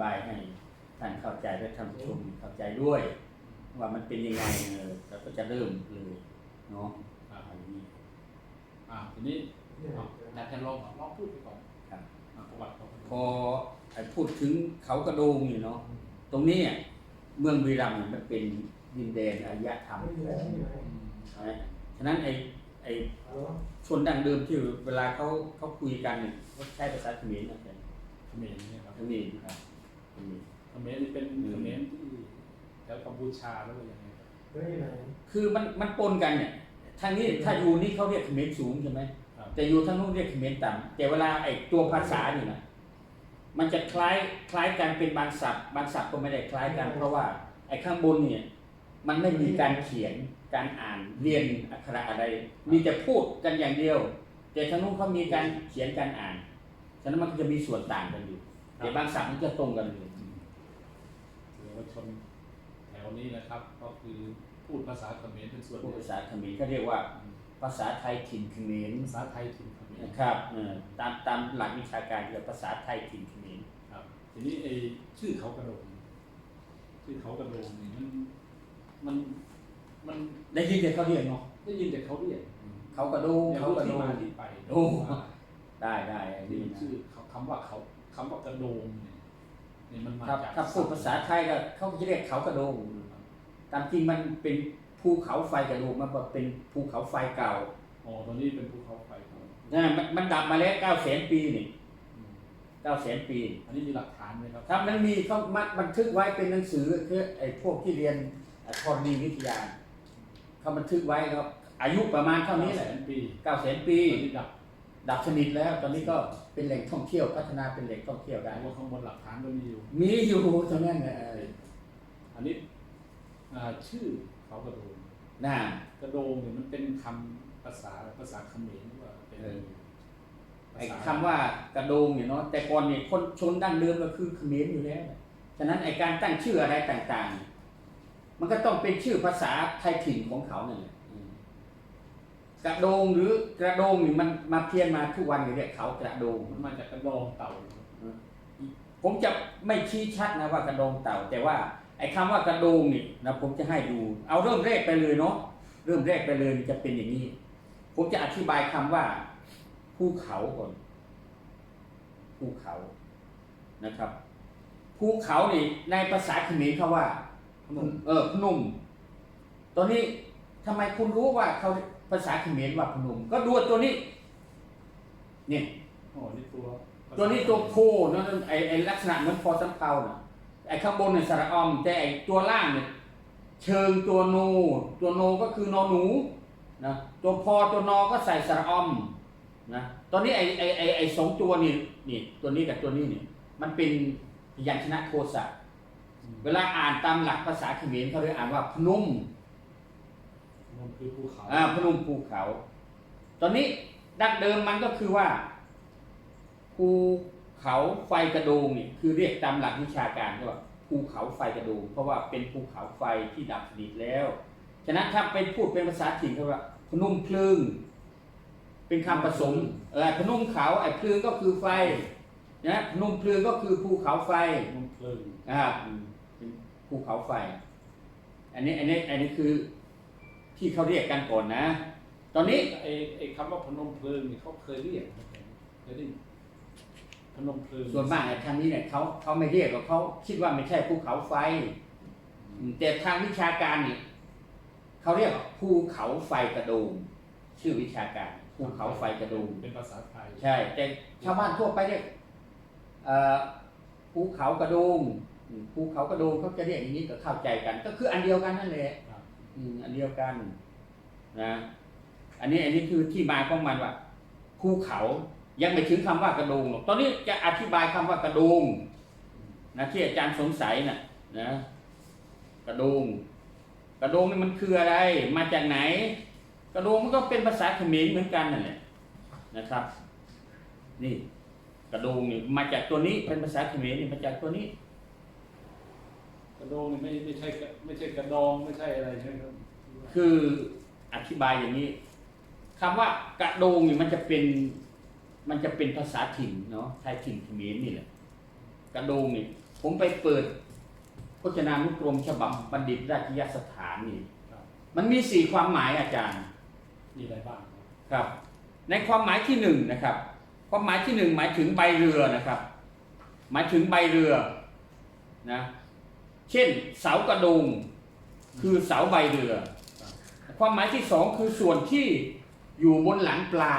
บายให้ท่านเข้าใจและท่านผู้ชมเข้าใจด้วย ว่ามันเป็นยังไงเออเราก็จะเริ่มเลยเนาะครับอันนี้อ่าทีนี้เอาอาจารย์ลองลองพูดไปก่อนครับอ่าประวัติของพอไอ้พูดถึงเขากระโดงนี่เนาะตรงนี้อะเมืองบุรีรัมย์เนี่ยมันเป็นดินแดนอารยธรรมของอืมนะฉะนั้นไอ้ไอ้ชนดั้งเดิมที่เวลาเขาเขาคุยกันเนี่ยเขาใช้ภาษาเขมรนะแต่เขมรเนี่ยครับเขมรครับ เขมรเขมรนี่เป็นอืมเขมรที่แถวกัมพูชาแล้วก็ยังไงครับคือมันมันปนกันเนี่ยทางนี้ถ้าอยู่นี่เขาเรียกเขมรสูงใช่ไหมครับแต่อยู่ทางนู้นเรียกเขมรต่ำแต่เวลาไอ้ตัวภาษานี่นะมันจะคล้ายคล้ายกันเป็นบางศัพท์บางศัพท์ก็ไม่ได้คล้ายกัน เพราะว่าไอ้ข้างบนเนี่ย มันไม่มีการเขียนการอ่านเรียนอักขระอะไร มีแต่พูดกันอย่างเดียว แต่ทางนู้นเขามีการเขียนการอ่านฉะนั้นมันก็จะมีส่วนต่างกันอยู่ แต่บางศัพท์มันจะตรงกันเลยเยาวชนแถวนี้นะครับ ก็คือพูดภาษาเขมรเป็นส่วนพูดใหญ่ภาษาเขมรเขาเรียกว่าภาษาไทยถิ่นเขมรภาษาไทยถิ่นเขมรนะครับเออตามตามหลักวิชาการเรียกภาษาไทยถิ่นเขมรครับ ทีนี้ไอ้ชื่อเขากระโดงชื่อเขากระโดงนี่มันมันมันได้ยินแต่เขาเรียกเนาะได้ยินแต่เขาเรียกเขากระดูอยากเขารู้กระที่ดูมาที่ไปโอ้ว่าได้ได้ดีนี่นะชื่อเขาคำว่าเขา คำว่ากระโดงเนี่ยนี่มันมาครับจากถ้าพูดภาษาไทยก็เขาจะเรียกเขากระโดงตามจริงมันเป็นภูเขาไฟกระโดงมันเป็นภูเขาไฟเก่าอ๋อตอนนี้เป็นภูเขาไฟครับนะมันมันดับมาแล้วเก้าแสนปีนี่อืมเก้าแสนปี อันนี้มีหลักฐานไหมครับ ครับมันมีเขามัดบันทึกไว้เป็นหนังสือคือไอ้พวกที่เรียนธรณีวิทยาเขาบันทึกไว้ครับอายุประมาณเท่านี้แหละแสนปี เก้าแสนปีตอนนี้ดับ ดับสนิทแล้ว ตอนนี้ก็เป็นแหล่งท่องเที่ยวพัฒนาเป็นแหล่งท่องเที่ยวได้แต่ว่าข้างบนหลักฐานก็มีอยู่ มีอยู่ตรงนั้นนะเอออันนี้อ่าชื่อเขากระโดงน่า กระโดงเนี่ยมันเป็นคำภาษาภาษาเขมรหรือว่าเป็นเออภาไอ้ษาคำว่ากระโดงเนี่ยเนาะแต่ก่อนเนี่ยคนชนดั้งเดิมก็คือเขมรอยู่แล้ว ฉะนั้นไอ้การตั้งชื่ออะไรต่างๆ มันก็ต้องเป็นชื่อภาษาไทยถิ่นของเขาเนี่ยแหละอืม กระโดงหรือกระโดงนี่มันมาเพี้ยนมาทุกวันอยู่เรียกเขากระโดง มันมาจากกระดองเต่าผมจะไม่ชี้ชัดนะว่ากระโดงเต่า แต่ว่าไอ้คำว่ากระโดงนี่นะผมจะให้ดู เอาเริ่มแรกไปเลยเนาะเริ่มแรกไปเลยจะเป็นอย่างนี้ ผมจะอธิบายคำว่าภูเขาก่อนภูเขานะครับภูเขานี่ในภาษาเขมรเขาว่าพนมเออพนมตอนนี้ทำไมคุณรู้ว่าเขา ภาษาเขมรว่าพนม ก็ดูตัวนี้ เนี่ยอ๋อนี่ตัวตัวนี้ตัวโพนั่นไอไอลักษณะเหมือนพอสำเภาน่ะไอข้างบนเนี่ยสระออม แต่ไอตัวล่างเนี่ยเชิงตัวโน ตัวโนก็คือนอหนูนะตัวพอตัวนอก็ใส่สระออมนะตอนนี้ไอไอไอไอสองตัวนี่นี่ ตัวนี้กับตัวนี้นี่มันเป็นพยัญชนะโคสะอืมเวลาอ่านตามหลักภาษาเขมรเขาเรียกอ่านว่าพนุ่มพ นมคือภูเขาอ่าพนุ่มภูเขา ตอนนี้ดั้งเดิมมันก็คือว่าภูเขาไฟกระโดงเนี่ยคือเรียกตามหลักวิชาการก็ว่าภูเขาไฟกระโดงเพราะว่าเป็นภูเขาไฟที่ดับสนิทแล้ว ฉะนั้นถ้าเป็นพูดเป็นภาษาถิ่นเขาว่าพนุ่มพลึงเป็นคำผสมเออพนุ่มเขาไอ้พลึงก็คือไฟนะพนุ่มพลึงก็คือภูเขาไฟพนมเพลิงนะครับอืมเป็นภูเขาไฟ อันนี้อันนี้อันนี้คือ ที่เขาเรียกกันก่อนนะ ตอนนี้ไอ้ไอ้คำว่าพนมเพลิงนี่เขาเคยเรียกไหมเคยได้ยินพนมเพลิงส่วนมากในทางนี้เนี่ยเขาเขาไม่เรียกหรอกเขาคิดว่าไม่ใช่ภูเขาไฟอืมแต่ทางวิชาการนี่เขาเรียกภูเขาไฟกระโดงชื่อวิชาการภูเขาไฟกระโดงเป็นภาษาไทยใช่แต่ชาวบ้านทั่วไปเรียกเอ่อภูเขากระโดงอืมภูเขากระโดงเขาจะเรียกอย่างนี้ก็เข้าใจกัน ก็คืออันเดียวกันนั่นแหละครับ อืมอันเดียวกันนะ อันนี้อันนี้คือที่มาของมันว่าภูเขายังไม่ถึงคำว่ากระโดงหรอกตอนนี้จะอธิบายคำว่ากระโดงนะที่อาจารย์สงสัยนะนะกระโดงกระโดงนี่มันคืออะไร มาจากไหน กระโดงมันก็เป็นภาษาเขมรเหมือนกันนั่นแหละนะครับ นี่กระโดงนี่มาจากตัวนี้เป็นภาษาเขมรนี่มาจากตัวนี้ กระโดงนี่ไม่ไม่ใช่กระไม่ใช่กระดองไม่ใช่อะไรใช่ไหมครับคืออธิบายอย่างนี้คำว่ากระโดงนี่มันจะเป็นมันจะเป็นภาษาถิ่นเนาะไทยถิ่นเขมรนี่แหละกระโดงนี่ผผมไปเปิดพจนานุกรมฉบับบัณฑิตราชยสถานนี่ครับมันมีสี่ความหมายอาจารย์มีอะไรบ้างครับครับ ในความหมายที่หนึ่งนะครับ ความหมายที่หนึ่งหมายถึงใบเรือนะครับ หมายถึงใบเรือนะ เช่น เสากระดงคือเสาใบเรือ ความหมายที่สองคือส่วนที่อยู่บนหลังปลา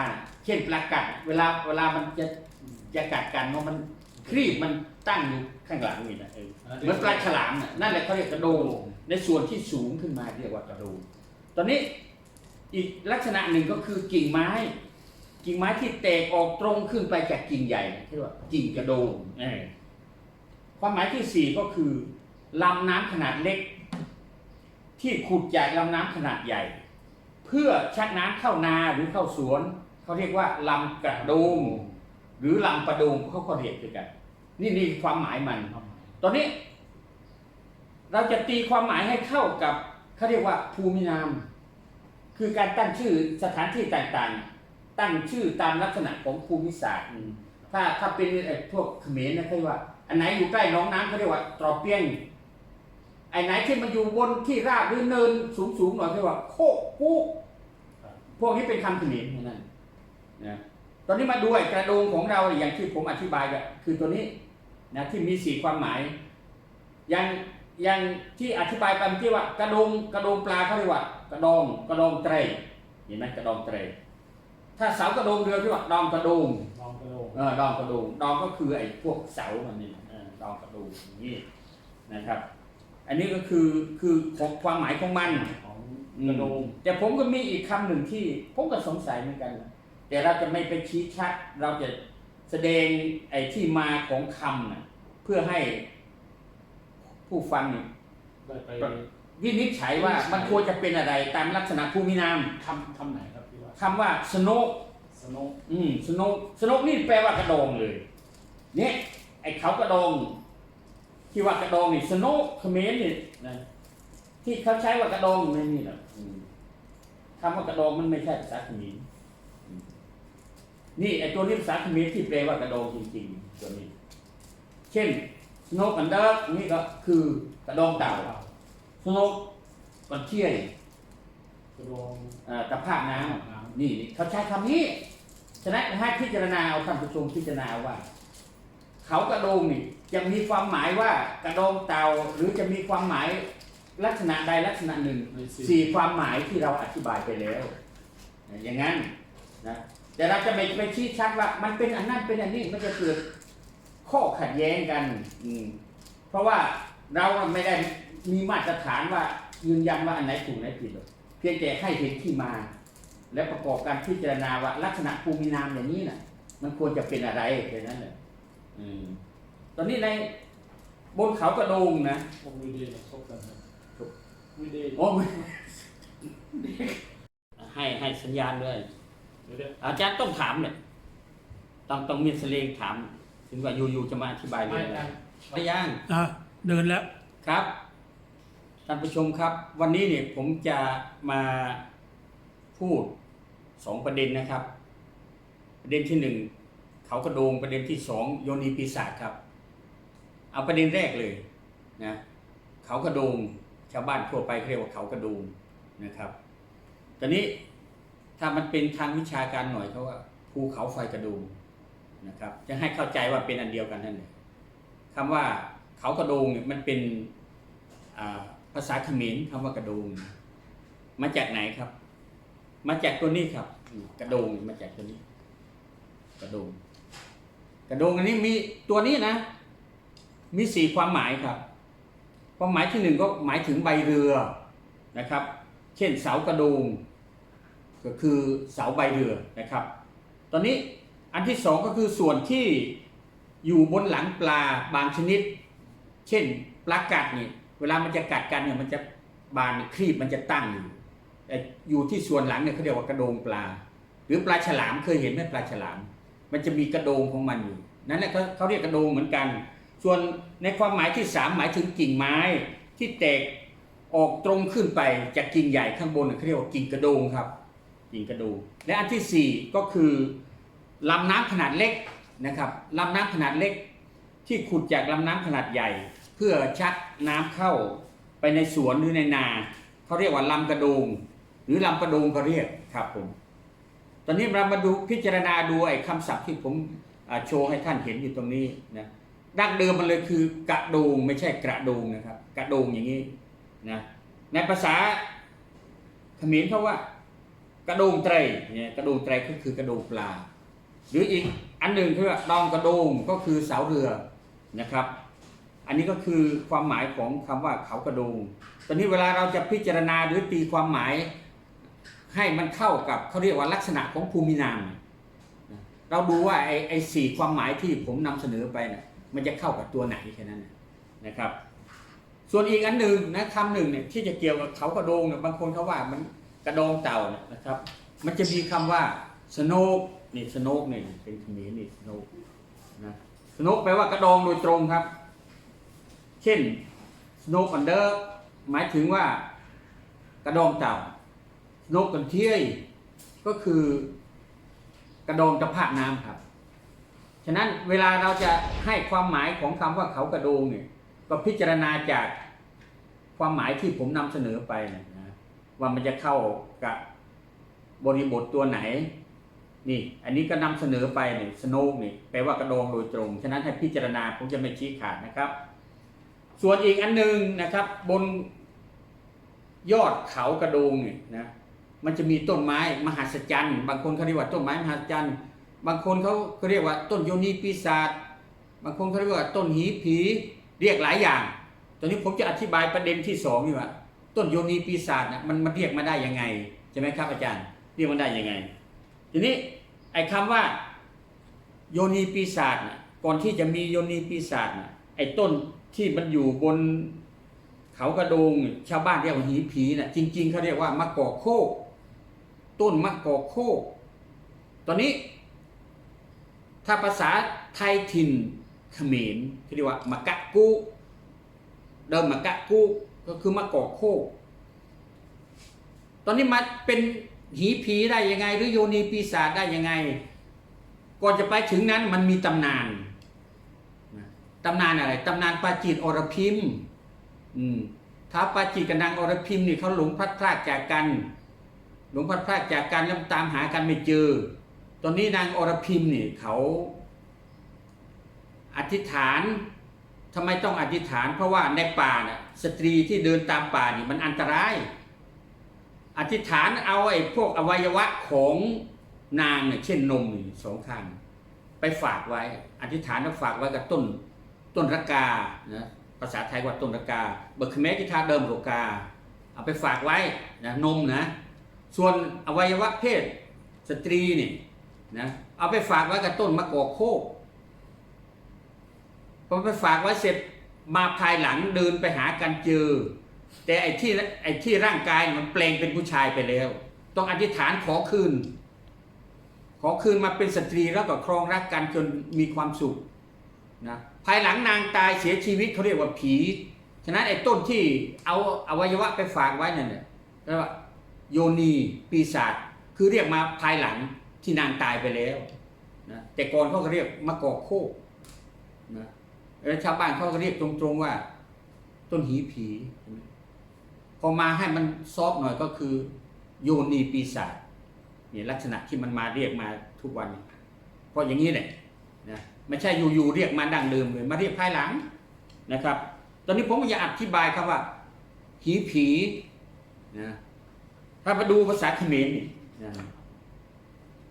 เช่นปลากัดเวลาเวลามันจะจะกัดกันเนาะมันครีบมันตั้งอยู่ข้างหลังนี่นะเออเหมือนปลาฉลามน่ะนั่นแหละเขาเรียกกระโดงในส่วนที่สูงขึ้นมาเรียกว่ากระโดงตอนนี้อีกลักษณะหนึ่งก็คือกิ่งไม้ กิ่งไม้ที่แตกออกตรงขึ้นไปจากกิ่งใหญ่เรียกว่ากิ่งกระโดงเออความหมายที่สี่ก็คือ ลำน้ำขนาดเล็ก ที่ขุดจากลำน้ำขนาดใหญ่ เพื่อชักน้ำเข้านาหรือเข้าสวนเขาเรียกว่าลำกระโดงหรือลำประโดงเขาก็เรียกด้วยกัน นี่นี่ความหมายมัน ตอนนี้ เราจะตีความหมายให้เข้ากับเขาเรียกว่าภูมินาม คือการตั้งชื่อสถานที่ต่างๆ ตั้งชื่อตามลักษณะของภูมิศาสตร์ถ้าถ้าเป็นพวกเขมรนะเขาเรียกว่า อันไหนอยู่ใกล้น้องน้ำเขาเรียกว่าตรอเปียง ไอ้ไหนที่มันอยู่บนที่ราบหรือเนินสูงๆหน่อยเขาเรียกว่า โคกคูกครับพวกนี้เป็นคำเขมรทั้งนั้นนะตอนนี้มาดูไอ้กระโดงของเราอย่างที่ผมอธิบายก็คือตัวนี้นะที่มีสี่ความหมาย อย่างอย่างที่อธิบายไปเมื่อกี้ว่ากระโดงกระโดงปลาเขาเรียกว่า กระดองกระดองเตรเห็นไหมกระดองเตรถ้าเสากระโดงเรือเรียกว่าดองกระโดงลองกระโดดเออดองกระโดงดองก็คือไอ้พวกเสามันนี่เออดองกระโดงอย่างนี้นะครับ อันนี้ก็คือคือของความหมายของมันของกระโดงแต่ผมก็มีอีกคำหนึ่งที่ผมก็สงสัยเหมือนกันนะแต่เราจะไม่ไปชี้ชัด เราจะแสดงไอ้ที่มาของคำนะเพื่อให้ผู้ฟังเนี่ยได้ไปวินิจฉัยว่ามันควรจะเป็นอะไรตามลักษณะภูมินามคำคำไหนครับพี่ว่าคำว่าสโนกสโนว์อืมสโนกสโนกนี่แปลว่ากระโดงเลย เนี่ยไอ้เขากระโดง ที่ว่ากระโดงนี่สโนกเขมรนี่นะที่เขาใช้ว่ากระโดงไม่นี่หรอกอืมคำว่ากระโดงมันไม่ใช่ภาษาเขมรอืมนี่ไอ้ตัวนี้ภาษาเขมรที่แปลว่ากระโดงจริงๆตัวนี้ เช่นสโนกอันเดอร์นี่ก็คือกระโดงเต่าสโนกกันเชี่ยกระโดงเอ่อตะภาพน้ำน้นี่เขาใช้คำนี้ฉะนั้นให้พิจารณาเอาท่านผู้ชมพิจารณาว่า เขากระโดงนี่ จะมีความหมายว่ากระโดงเต่าหรือจะมีความหมายลักษณะใดลักษณะหนึ่งำในสี่สี่ความหมายที่เราอธิบายไปแล้วอย่างนั้นนะแต่เราจะไม่ไปชี้ชัดว่ามันเป็นอันนั้นเป็นอันนี้มันจะเกิดข้อขัดแย้งกันอืมเพราะว่าเราไม่ได้มีมาตรฐานว่ายืนยันว่าอันไหนถูกอันไหนผิดหรอกเพียงแต่ให้เห็นที่มา และประกอบการพิจารณาว่าลักษณะภูมินามอย่างนี้น่ะ มันควรจะเป็นอะไรแค่นั้นแหละอืม ตอนนี้ในบนเขากระโดงนะพวกวีเดย์ครบกันครับวีเดย์โอ้ไม่ให้ให้สัญญาณด้วยเดี๋ยวเดี๋ยวอาจารย์ต้องถามเลยต้องต้องมีเสลงถาม ถึงว่าอยู่ๆจะมาอธิบายเรื่ไม่องอะไรได้ไม่ย่างอะเดินแล้วครับท่านผู้ชมครับ วันนี้เนี่ยผมจะมาพูดสองประเด็นนะครับ ประเด็นที่หนึ่งเขากระโดงประเด็นที่สองโยนีปีศาจครับ เอาประเด็นแรกเลยนะเขากระโดงชาวบ้านทั่วไปเรียกว่าเขากระโดงนะครับตอนนี้ถ้ามันเป็นทางวิชาการหน่อยเขาว่าภูเขาไฟกระโดงนะครับ จะให้เข้าใจว่าเป็นอันเดียวกันนั่นแหละคำว่าเขากระโดงเนี่ยมันเป็นภาษาเขมรคำว่ากระโดงมาจากไหนครับ มาจากตัวนี้ครับ กระโดงมาจากตัวนี้ กระโดงกระโดงอันนี้มีตัวนี้นะ มีสี่ความหมายครับ ความหมายที่หนึ่งก็หมายถึงใบเรือนะครับ เช่นเสากระโดงก็คือเสาใบเรือนะครับ ตอนนี้อันที่สองก็คือส่วนที่อยู่บนหลังปลาบางชนิด เช่นปลากัดนี่เวลามันจะกัดกันเนี่ยมันจะบานครีบมันจะตั้งอยู่แต่อยู่ที่ส่วนหลังเนี่ยเขาเรียกว่ากระโดงปลา หรือปลาฉลามเคยเห็นไหมปลาฉลาม มันจะมีกระโดงของมันอยู่นั่นแหละเขาเขาเรียกกระโดงเหมือนกัน ส่วนในความหมายที่สามหมายถึงกิ่งไม้ที่แตกออกตรงขึ้นไปจากกิ่งใหญ่ข้างบนเขาเรียกว่ากิ่งกระโดงครับ กิ่งกระโดงและอันที่สี่ก็คือลำน้ำขนาดเล็กนะครับลำน้ำขนาดเล็ก ที่ขุดจากลำน้ำขนาดใหญ่ เพื่อชักน้ำเข้าไปในสวนหรือในนาเขาเรียกว่าลำกระโดง หรือลำกระโดงเขาเรียกครับผมตอนนี้เรามาดูพิจารณาดูไอ้คำศัพท์ที่ผมโชว์ให้ท่านเห็นอยู่ตรงนี้นะ ดั้งเดิมมันเลยคือกระโดงไม่ใช่กระโดงนะครับ กระโดงอย่างนี้นะในภาษาเขมรเขาว่ากระโดงไตรเนี่ยกระโดงไตรก็คือกระโดงปลา หรืออีกอันหนึ่งคือว่าดองกระโดงก็คือเสาเรือนะครับ อันนี้ก็คือความหมายของคำว่าเขากระโดงตอนนี้เวลาเราจะพิจารณาหรือตีความหมาย ให้มันเข้ากับเขาเรียกว่าลักษณะของภูมินามเราดูว่าไอ้ไอ้สี่ความหมายที่ผมนำเสนอไปนะ มันจะเข้ากับตัวไหนแค่นั้นนะครับ ส่วนอีกอันหนึ่งนะคำหนึ่งเนี่ยที่จะเกี่ยวกับเขากระโดงเนี่ยบางคนเขาว่ามันกระดองเต่านะครับ มันจะมีคำว่าสโนกนี่สโนกนี่เป็นคำนี้นี่สโนกนะสโนกแปลว่ากระดองโดยตรงครับ เช่นสโนกอันเดอร์หมายถึงว่ากระดองเต่าสโนกกันเที่ยก็คือกระโดงตะภาคน้ำครับ ฉะนั้นเวลาเราจะให้ความหมายของคำว่าเขากระโดงเนี่ยก็พิจารณาจากความหมายที่ผมนำเสนอไปนะว่ามันจะเข้ากับบริบทตัวไหน นี่ อันนี้ก็นำเสนอไปเนี่ยสโนกนี่แปลว่ากระโดงโดยตรง ฉะนั้นให้พิจารณาผมจะไม่ชี้ขาดนะครับ ส่วนอีกอันหนึงนะครับ บนยอดเขากระโดงเนี่ยนะมันจะมีต้นไม้มหัศจรรย์ บางคนเขาเรียกว่าต้นไม้มหัศจรรย์ บางคนเขาเขาเรียกว่าต้นโยนีปีศาจบางคนเขาเรียกว่าต้นหีผีเรียกหลายอย่าง ตอนนี้ผมจะอธิบายประเด็นที่สองนี่ว่าต้นโยนีปีศาจนะมันมันเรียกมาได้ยังไงใช่ไหมครับอาจารย์เรียกมันได้ยังไง ทีนี้ไอ้คำว่าโยนีปีศาจนะก่อนที่จะมีโยนีปีศาจนะไอ้ต้นที่มันอยู่บนเขากระโดงชาวบ้านเรียกว่าหีผีนะจริง ๆเขาเรียกว่ามะกอกโคกต้นมะกอกโคกตอนนี้ ถ้าภาษาไทยถิ่นเขมรเขาเรียกว่ามะกะกุเดิมมะกะกุก็คือมะกอกโคกตอนนี้มาเป็นหีผีได้ยังไง หรือโยนีปีศาจได้ยังไง ก่อนจะไปถึงนั้นมันมีตำนานตำนานอะไรตำนานปาจีนอรพิมอืมท้าปาจีนกับนางอรพิมนี่เขาหลงพลัดพรากจากกัน หลงพลัดพรากจากกันแล้วตามหากันไม่เจอ ตอนนี้นางอรพิมนี่เขาอธิษฐานทำไมต้องอธิษฐาน เพราะว่าในป่าน่ะสตรีที่เดินตามป่านี่มันอันตราย อธิษฐานเอาไอ้พวกอวัยวะของนางเนี่ยเช่นนมนี่สองข้างไปฝากไว้ อธิษฐานแล้วฝากไว้กับต้นต้นระกานะภาษาไทยว่าต้นระกาเบิกเมรที่ทาเดิมโรกา เอาไปฝากไว้นะนมนะ ส่วนอวัยวะเพศสตรีนี่ นะเอาไปฝากไว้กับต้นมะกอกโคกพอไปฝากไว้เสร็จมาภายหลังเดินไปหากันเจอ แต่ไอ้ที่ไอ้ที่ร่างกายมันแปลงเป็นผู้ชายไปแล้ว ต้องอธิษฐานขอคืน ขอคืนมาเป็นสตรีแล้วก็ครองรักกันจนมีความสุขนะภายหลังนางตายเสียชีวิตเขาเรียกว่าผี ฉะนั้นไอ้ต้นที่เอาอวัยวะไปฝากไว้นั่นเนี่ยเรียกว่าโยนีปีศาจคือเรียกมาภายหลัง ที่นางตายไปแล้วนะแต่ก่อนเขาก็เรียกมะกอกโคกนะแล้วชาวบ้านเขาก็เรียกตรงๆว่า ต้นหีผีพอมาให้มันซอฟหน่อยก็คือ โยนีปีศาจนี่ลักษณะที่มันมาเรียกมาทุกวัน เพราะอย่างนี้แหละนะไม่ใช่อยู่ๆเรียกมาดังเดิมเลย มาเรียกภายหลังนะครับ ตอนนี้ผมจะอธิบายครับว่า หีผีนะถ้ามาดูภาษาเขมรนี่นะ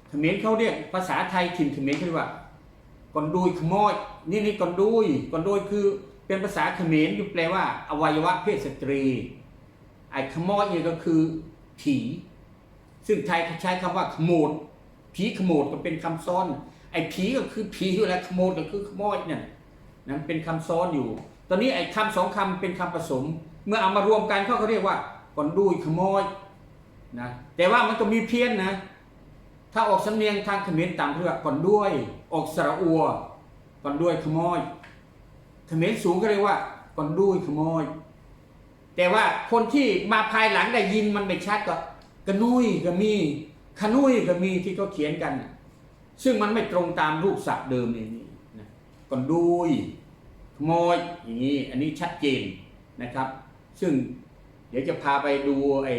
เขมรเขาเรียกภาษาไทยถิ่นเขมรเขาเรียกว่ากอนดุยขโมยนี่นี่กอนดุยกอนดุยคือเป็นภาษาเขมรอยู่แปลว่า อวัยวะเพศสตรีไอ้ขโมยนี่ก็คือผี ซึ่งไทยใช้คำว่าขโมดผีขโมดก็เป็นคำซ้อน ไอ้ผีก็คือผีอยู่แล้วขโมดก็คือขโมยเนี่ยนั้นเป็นคำซ้อนอยู่ ตอนนี้ไอ้คำสองคำเป็นคำผสม เมื่อเอามารวมกันเขาก็เรียกว่าก่อนดุยขโมยนะแต่ว่ามันก็มีเพี้ยนนะ ถ้าออกสำเนียงทางเขมรต่ำเรียกว่าก่อนด้วย ออกสระอัวก่อนด้วยขโมยเขมรสูงก็เรียกว่าก่อนด้วยขโมย แต่ว่าคนที่มาภายหลังได้ยินมันไม่ชัดก็กระนุยก็มีขนุยก็มีที่เขาเขียนกัน ซึ่งมันไม่ตรงตามรูปศัพท์เดิมนี่นี่นะก่อนดุยขโมยอย่างนี้อันนี้ชัดเจนนะครับ ซึ่งเดี๋ยวจะพาไปดูไอ้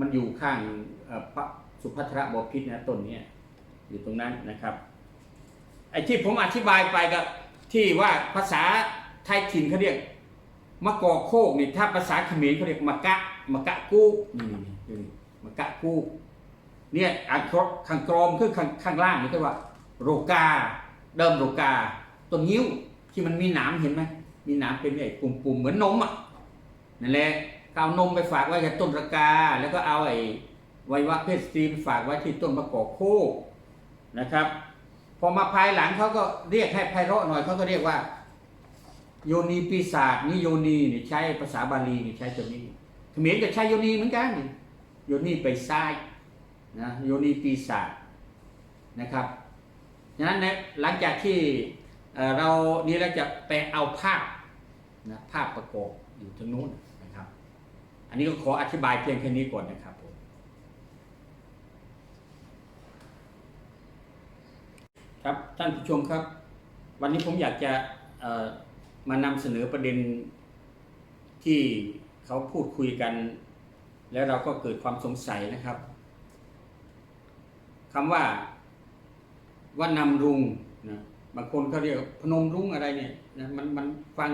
มันอยู่ข้างอ่อพระ สุภัทรบพิษนะต้นนี้อยู่ตรงนั้นนะครับไอ้ที่ผมอธิบายไปก็ที่ว่าภาษาไทยถิ่นเขาเรียกมะกอกโคกนี่ถ้าภาษาเขมรเขาเรียกมะกะมะกะกู้นี่นี่นี่มะกะกู้เนี่ยอันครข้างกรอมคือข้างข้างล่างนี่ก็ว่า โรกา เดิมโรกาต้นนิ้วที่มันมีหนามเห็นไหมมีหนามเป็นไอ้ปุ่มๆเหมือนนมอะนั่นแหละก็เอานมไปฝากไว้กับต้นระกา แล้วก็เอาไอ้ วยวะเพศสตรีไปฝากไว้ที่ต้นมะกอกโคกนะครับพอมาภายหลังเขาก็เรียกให้ไพเราะหน่อยเขาก็เรียกว่า โยนีปีศาจนี่โยนีนี่ใช้ภาษาบาลีนี่ใช้ตัวนี้เขมรก็ใช้โยนีเหมือนกันโยนีไปซ้ายนะโยนีปีศาจนะครับฉะนั้นเนี่ยหลังจากที่เเรานี่เราจะไปเอาภาพนะภาพประกอบอยู่ทางนู้นนะครับ อันนี้ก็ขออธิบายเพียงแค่นี้ก่อนนะครับผม ครับท่านผู้ชมครับ วันนี้ผมอยากจะมานำเสนอประเด็นที่เขาพูดคุยกัน แล้วเราก็เกิดความสงสัยนะครับคำว่าว่านำรุงนะบางคนเขาเรียกพนมรุ้งอะไรเนี่ยนะมันมันฟัง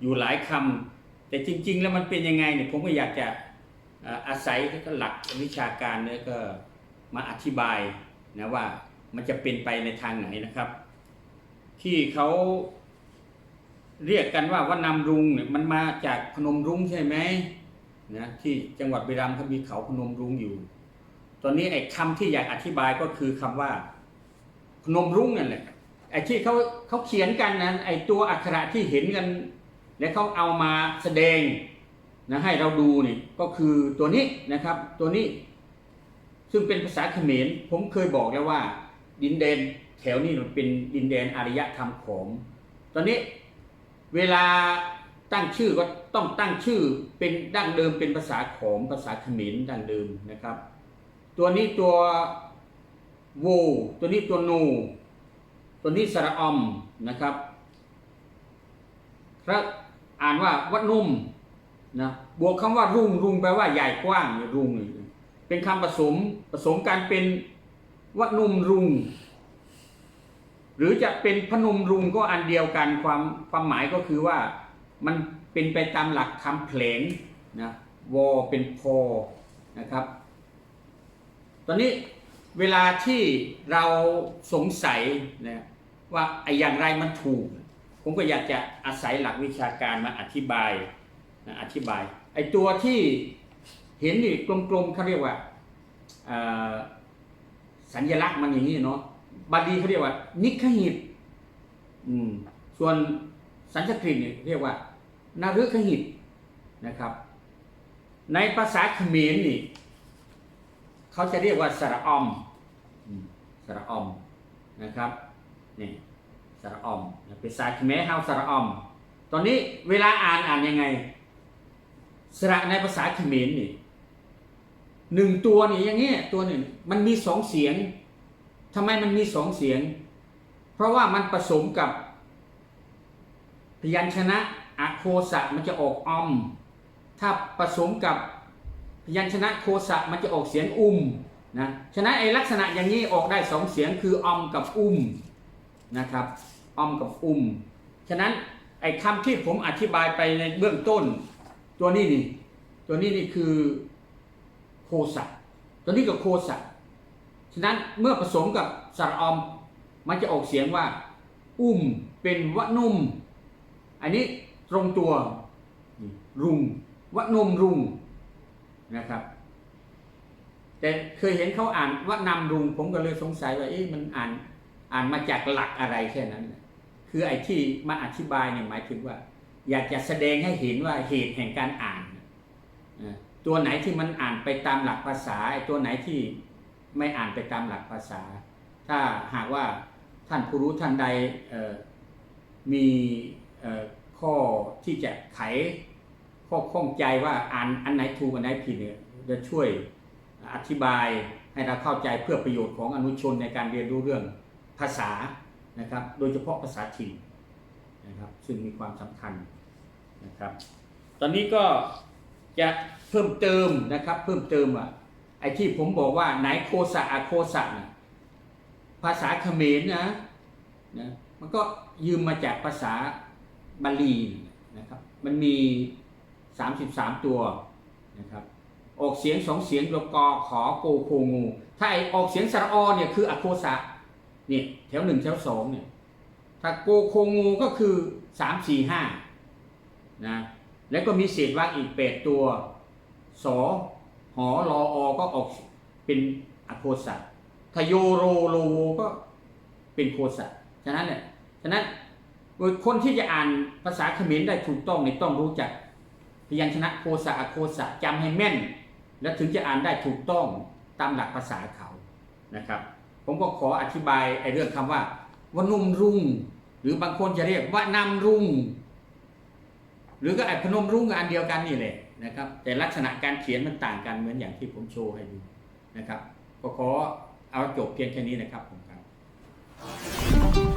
อยู่หลายคำแต่จริง ๆ แล้วมันเป็นยังไงเนี่ยผมก็อยากจะเอ่ออาศัยหลักวิชาการเนี่ยก็มาอธิบายนะว่า มันจะเป็นไปในทางไหนนะครับ ที่เขาเรียกกันว่าว่านำรุงเนี่ยมันมาจากพนมรุ้งใช่ไหมนะที่จังหวัดบุรีรัมย์เขามีเขาพนมรุ้งอยู่ ตอนนี้ไอ้คำที่อยากอธิบายก็คือคำว่า พนมรุ้งนั่นแหละไอ้ที่เขาเขาเขียนกันนะไอ้ตัวอักขระที่เห็นกัน แล้วเขาเอามาแสดงนะให้เราดูนี่ก็คือตัวนี้นะครับ ตัวนี้ ซึ่งเป็นภาษาเขมรผมเคยบอกแล้วว่า ดินแดนแถวนี้มันเป็นดินแดนอารยธรรมของ ตอนนี้เวลาตั้งชื่อก็ต้องตั้งชื่อเป็นดั้งเดิมเป็นภาษาขอมภาษาเขมรดั้งเดิมนะครับ ตัวนี้ตัวโวตัวนี้ตัวนู ตัวนี้สระอมนะครับพระอ่านว่าวัดนุ่มนะบวกคำว่ารุ่งรุ่งแปลว่าใหญ่กว้างรุ่งเป็นคำผสมผสมกันเป็น วนุ่มรุง หรือจะเป็นพนมรุงก็อันเดียวกันความความหมายก็คือว่ามันเป็นไปตามหลักคำเพลงนะวอเป็นพอนะครับ ตอนนี้เวลาที่เราสงสัยนะว่าไอ้อย่างไรมันถูก ผมก็อยากจะอาศัยหลักวิชาการมาอธิบายนะอธิบายไอ้ตัวที่เห็นนี่กลมๆเขาเรียกว่า สัญลักษณ์มันอย่างนี้เนาะบาลีเขาเรียกว่า นิคหิตอืม ส่วนสันสกฤตเนี่ยเรียกว่านาฤคหิตนะครับ ในภาษาเขมรนี่เขาจะเรียกว่าสระออมอืมสระออมนะครับนี่สระออมเป็นภาษาเขมรเฮาสระออม ตอนนี้เวลาอ่านอ่านยังไง สระในภาษาเขมรนี่ หนึ่งตัวนี่อย่างเงี้ยตัวหนึ่งมันมีสองเสียงทำไมมันมีสองเสียง เพราะว่ามันผสมกับพยัญชนะอะโคสะมันจะออกอม ถ้าผสมกับพยัญชนะโคสะมันจะออกเสียงอุ้มนะฉะนั้นไอลักษณะอย่างนี้ออกได้สองเสียงคืออมกับอุ้มนะครับอมกับอุ้มฉะนั้นไอคำที่ผมอธิบายไปในเบื้องต้น ตัวนี้นี่ตัวนี้นี่คือ โคสะตัวนี้กับโคสะฉะนั้นเมื่อผสมกับสระออม มันจะออกเสียงว่า อุ้มเป็นวะนุ่ม อันนี้ตรงตัวรุงวะนุ่มรุงนะครับ แต่เคยเห็นเขาอ่านว่านำรุง ผมก็เลยสงสัยว่าเอ๊ะมันอ่านอ่านมาจากหลักอะไรแค่นั้น คือไอ้ที่มาอธิบายเนี่ยหมายถึงว่า อยากจะแสดงให้เห็นว่าเหตุแห่งการอ่านนะ ตัวไหนที่มันอ่านไปตามหลักภาษาไอ้ตัวไหนที่ไม่อ่านไปตามหลักภาษา ถ้าหากว่าท่านผู้รู้ท่านใดมีข้อที่จะไขข้อข้องใจว่าอ่านอันไหนถูกอันไหนผิดเนี่ยจะช่วยอธิบายให้เราเข้าใจเพื่อประโยชน์ของอนุชนในการเรียนรู้เรื่องภาษานะครับ โดยเฉพาะภาษาถิ่นนะครับ ซึ่งมีความสำคัญนะครับ ตอนนี้ก็จะ เพิ่มเติมนะครับ เพิ่มเติมอะไอ้ที่ผมบอกว่าไหนโคสะอะโคสะนะภาษาเขมรนะนะมันก็ยืมมาจากภาษาบาลีนะครับมันมี 33 ตัวนะครับออกเสียงสองเสียงตัวกอขอโกโคงู ถ้าไอออกเสียงสระอเนี่ยคืออโคสะเนี่ยแถวหนึ่งแถวสองเนี่ยถ้าโกโคงูก็คือสามสี่ห้านะแล้วก็มีเศษว่างอีกแปดตัว สอหอรออก็ออกเป็นอโคสะถ้าโยโรโลโวก็เป็นโคสะฉะนั้นเนี่ยฉะนั้นคนที่จะอ่านภาษาเขมรได้ถูกต้องเนี่ยต้องรู้จักพยัญชนะโคสะอโคสะจำให้แม่น แล้วถึงจะอ่านได้ถูกต้องตามหลักภาษาเขานะครับ ผมก็ขออธิบายไอ้เรื่องคำว่าว่านุ่มรุ่ง หรือบางคนจะเรียกว่านำรุ่ง หรือก็ไอ้พนมรุ่งอันเดียวกันนี่แหละ นะครับ แต่ลักษณะการเขียนมันต่างกันเหมือนอย่างที่ผมโชว์ให้ดูนะครับ ก็ขอเอาจบเพียงแค่นี้นะครับผมครับ